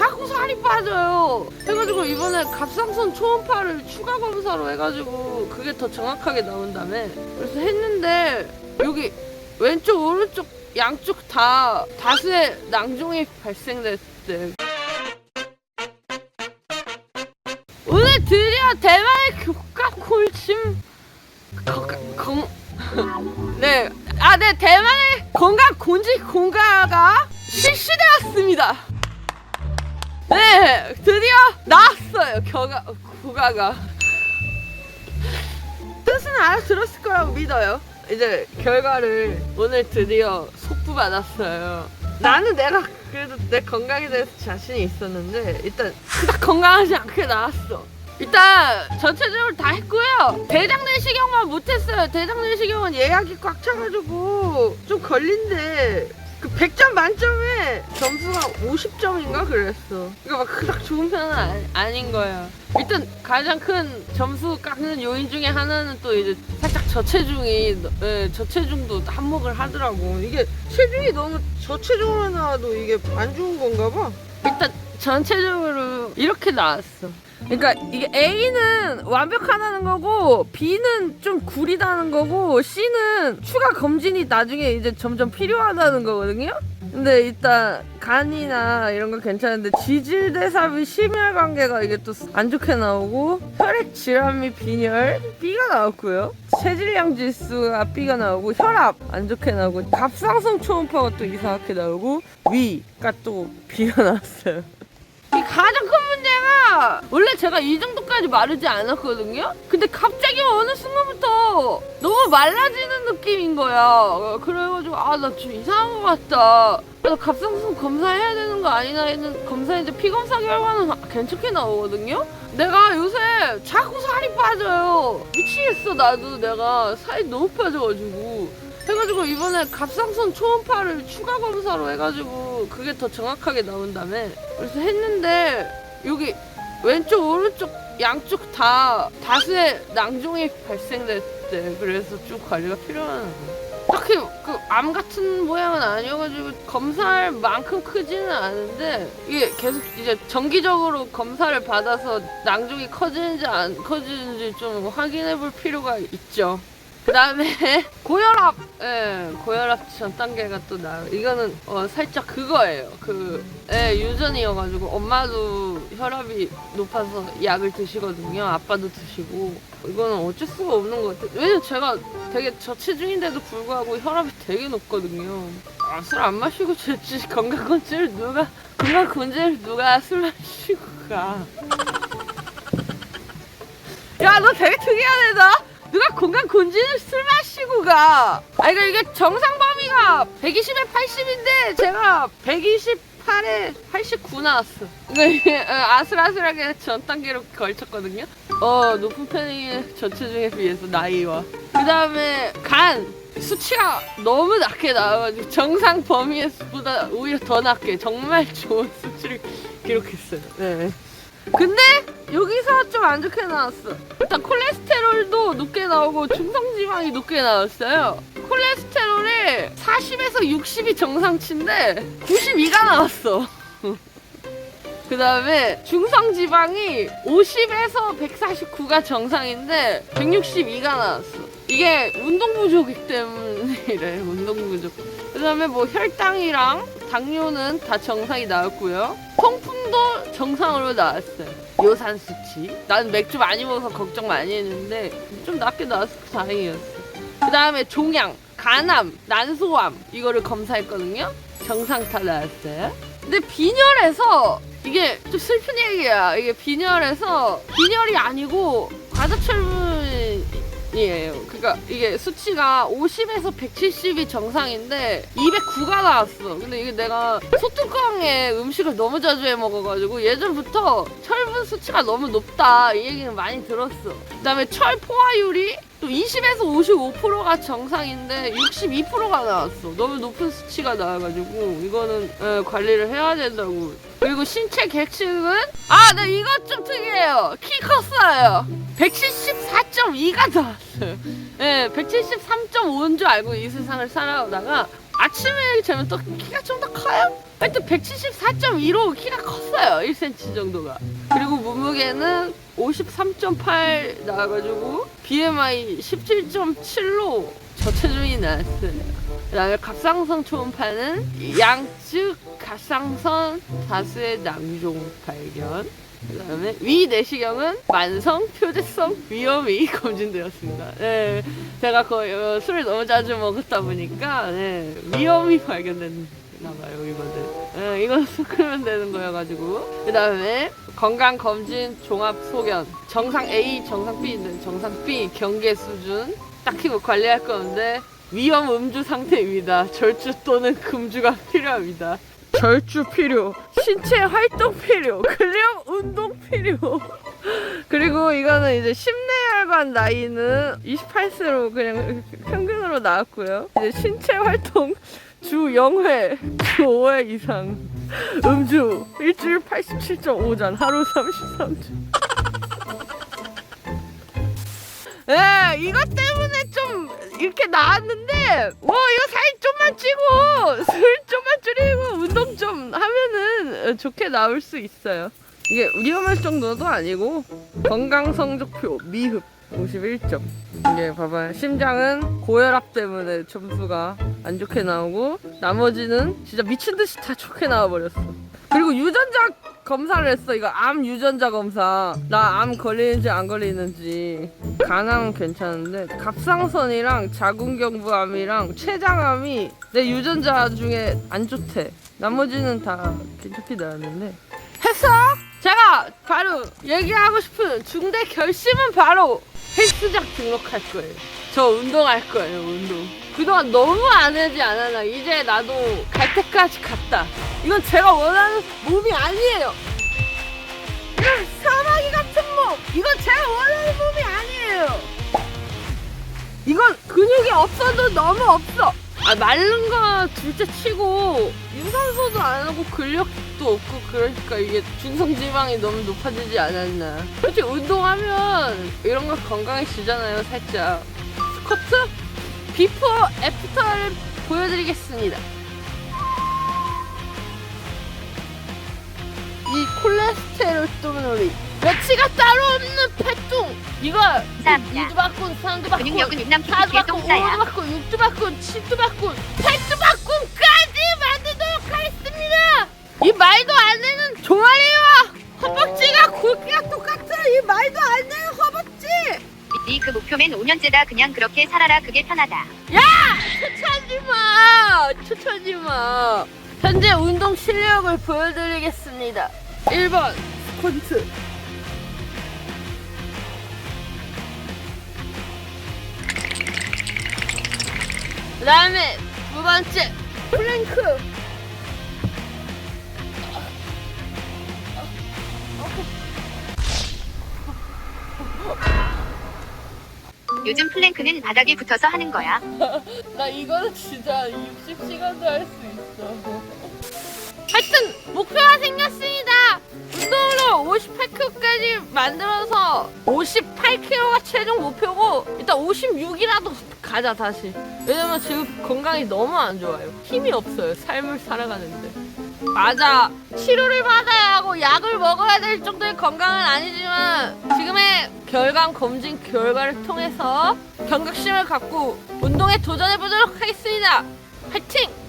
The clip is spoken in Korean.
자꾸 살이 빠져요. 해가지고 이번에 갑상선 초음파를 추가 검사로 해가지고 그게 더 정확하게 나온다며. 그래서 했는데 여기 왼쪽 오른쪽 양쪽 다 다수의 낭종이 발생됐대. 오늘 드디어 대만의 교과 골침 건, 건, 네, 아, 네, 대만의 건강 곤지 공가가 실시되었습니다. 네, 드디어 나왔어요. 겨가 고가가. 뜻은 알아들었을 거라고 믿어요. 이제 결과를 오늘 드디어 속부 받았어요. 나는 내가 그래도 내 건강에 대해서 자신이 있었는데 일단 그닥 건강하지 않게 나왔어. 일단 전체적으로 다 했고요. 대장 내시경만 못했어요. 대장 내시경은 예약이 꽉 차가지고 좀 걸린대. 그 100점 만점에 점수가 50점인가 그랬어. 그러니까 막 그닥 좋은 편은 아니, 아닌 거야. 일단 가장 큰 점수 깎는 요인 중에 하나는 또 이제 살짝 저체중이 예, 저체중도 한몫을 하더라고. 이게 체중이 너무 저체중으로 나와도 이게 안 좋은 건가 봐. 일단 전체적으로 이렇게 나왔어. 그러니까 이게 A는 완벽하다는 거고 B는 좀 구리다는 거고 C는 추가 검진이 나중에 이제 점점 필요하다는 거거든요. 근데 일단 간이나 이런 거 괜찮은데 지질 대사비 심혈 관계가 이게 또 안 좋게 나오고 혈액 질환 및 빈혈 B가 나왔고요. 체질량 지수가 B가 나오고 혈압 안 좋게 나오고 갑상선 초음파가 또 이상하게 나오고 위가 또 B가 나왔어요. 이 가장 큰 문제가 원래 제가 이 정도까지 마르지 않았거든요. 근데 갑자기 어느 순간부터 너무 말라지는 느낌인 거야. 어, 그래가지고 아 나 좀 이상한 것 같다. 나 갑상선 검사해야 되는 거 아니나 했는 검사했는데 피 검사 결과는 괜찮게 나오거든요. 내가 요새 자꾸 살이 빠져요. 미치겠어 나도 내가 살이 너무 빠져가지고. 해가지고 이번에 갑상선 초음파를 추가 검사로 해가지고 그게 더 정확하게 나온다며 그래서 했는데 여기 왼쪽 오른쪽 양쪽 다 다수의 낭종이 발생됐대 그래서 좀 관리가 필요한 딱히 그 암 같은 모양은 아니어가지고 검사할 만큼 크지는 않은데 이게 계속 이제 정기적으로 검사를 받아서 낭종이 커지는지 안 커지는지 좀 확인해 볼 필요가 있죠. 그 다음에 고혈압, 예, 고혈압 전 단계가 또 나요. 이거는 어, 살짝 그거예요. 그 예, 유전이어가지고 엄마도 혈압이 높아서 약을 드시거든요. 아빠도 드시고 이거는 어쩔 수가 없는 것 같아요. 왜냐면 제가 되게 저체중인데도 불구하고 혈압이 되게 높거든요. 아, 술 안 마시고 jes지 건강검진을 누가 건강검진을 누가 술 마시고 가? 야, 너 되게 특이하네, 너. 누가 건강 건진을 술 마시고 가. 아, 그러니까 이게 정상 범위가 120에 80인데 제가 128에 89 나왔어. 이게 어, 아슬아슬하게 전 단계로 걸쳤거든요. 어, 높은 편이 전체 중에 비해서 나이와. 그 다음에 간. 수치가 너무 낮게 나와가지고 정상 범위보다 오히려 더 낮게 정말 좋은 수치를 기록했어요. 네. 근데 여기서 좀 안 좋게 나왔어. 일단 콜레스테롤도 높게 나오고 중성지방이 높게 나왔어요. 콜레스테롤이 40에서 60이 정상치인데 92가 나왔어. 그 다음에 중성지방이 50에서 149가 정상인데 162가 나왔어. 이게 운동 부족이기 때문이래, 운동 부족. 그 다음에 뭐 혈당이랑 당뇨는 다 정상이 나왔고요. 통풍 도 정상으로 나왔어요. 요산 수치. 난 맥주 많이 먹어서 걱정 많이 했는데 좀 낮게 나와서 다행이었어. 그 다음에 종양, 간암, 난소암 이거를 검사했거든요. 정상 다 나왔어요. 근데 빈혈에서 이게 좀 슬픈 얘기야. 이게 빈혈에서 빈혈이 아니고 과다철분 이에요. 그러니까 이게 수치가 50에서 170이 정상인데 209가 나왔어. 근데 이게 내가 소뚜껑에 음식을 너무 자주 해 먹어가지고 예전부터 철분 수치가 너무 높다 이 얘기는 많이 들었어. 그다음에 철 포화율이 또 20에서 55%가 정상인데 62%가 나왔어. 너무 높은 수치가 나와가지고 이거는 예, 관리를 해야 된다고. 그리고 신체 계층은 아, 네 이거 좀 특이해요. 키 컸어요. 174.2가 나왔어요. 예, 173.5인 줄 알고 이 세상을 살아오다가 아침에 재면 또 키가 좀 더 커요. 하여튼 174.2로 키가 컸어요. 1cm 정도가. 그리고 몸무게는 53.8 나와가지고 BMI 17.7로 저체중이 나왔어요. 그다음에 갑상선 초음파는 양측 갑상선 다수의 낭종 발견. 그다음에 위 내시경은 만성 표재성 위험이 검진되었습니다. 네, 제가 거의 어, 술을 너무 자주 먹었다 보니까 네, 위험이 발견됐나 봐요 이거는. 네, 이건 술 끓으면 되는 거여가지고. 그다음에 건강 검진 종합 소견 정상 A, 정상 B 있는 정상 B 경계 수준 딱히 뭐 관리할 거 없는데 위험 음주 상태입니다. 절주 또는 금주가 필요합니다. 절주 필요, 신체 활동 필요, 근력 운동 필요. 그리고 이거는 이제 심내혈관 나이는 28세로 그냥 평균으로 나왔고요. 이제 신체 활동 주 0회, 주 5회 이상. 음주 일주일 87.5잔, 하루 33주. 예, 이것 때문에 좀 이렇게 나왔는데, 뭐, 이거 살 좀만 찌고, 술 좀만 줄이고, 운동 좀 하면은 좋게 나올 수 있어요. 이게 위험할 정도도 아니고, 건강 성적표 미흡 51점. 이게 봐봐요. 심장은 고혈압 때문에 점수가 안 좋게 나오고, 나머지는 진짜 미친 듯이 다 좋게 나와버렸어. 그리고 유전자 검사를 했어. 이거 암 유전자 검사. 나 암 걸리는지 안 걸리는지. 간암은 괜찮은데 갑상선이랑 자궁경부암이랑 췌장암이 내 유전자 중에 안 좋대. 나머지는 다 괜찮게 나왔는데. 했어? 제가 바로 얘기하고 싶은 중대 결심은 바로 헬스장 등록할 거예요. 저 운동할 거예요, 운동. 그동안 너무 안 하지 않았나. 이제 나도 갈 때까지 갔다. 이건 제가 원하는 몸이 아니에요. 이런 사마귀 같은 몸! 이건 제가 원하는 몸이 아니에요! 이건 근육이 없어도 너무 없어! 아, 마른 거 둘째 치고, 유산소도 안 하고 근력도 없고, 그러니까 이게 중성지방이 너무 높아지지 않았나. 솔직히 운동하면 이런 거 건강해지잖아요, 살짝. 스쿼트? 비포, 애프터를 보여드리겠습니다. 이 콜레스테롤 때문에 며치가 따로 없는 패뚱 이거 감사합니다. 이두박군 삼두박군 근육력은 육남 사두박군 개똥싸야. 오두박군 육두박군 칠두박군 팔두박군까지 만들도록 하겠습니다 이 말도 안 되는 종아리와 허벅지가 굵기가 똑같은 이 말도 안 되는 허벅지 네 그 목표면 5년째다. 그냥 그렇게 살아라. 그게 편하다. 추천하지 마! 추천하지 마! 현재 운동 실력을 보여드리겠습니다. 1번 스쿼트. 그 다음에 두 번째 플랭크 요즘 플랭크는 바닥에 붙어서 하는 거야 나 이거는 진짜 60시간도 할 수 있어. 하여튼 목표가 생겼습니다. 운동으로 58kg까지 만들어서 58kg가 최종 목표고 일단 56이라도 가자 다시. 왜냐면 지금 건강이 너무 안 좋아요. 힘이 없어요. 삶을 살아가는데. 맞아. 치료를 받아야 하고 약을 먹어야 될 정도의 건강은 아니지만 지금의 결강 검진 결과를 통해서 경각심을 갖고 운동에 도전해 보도록 하겠습니다. 화이팅!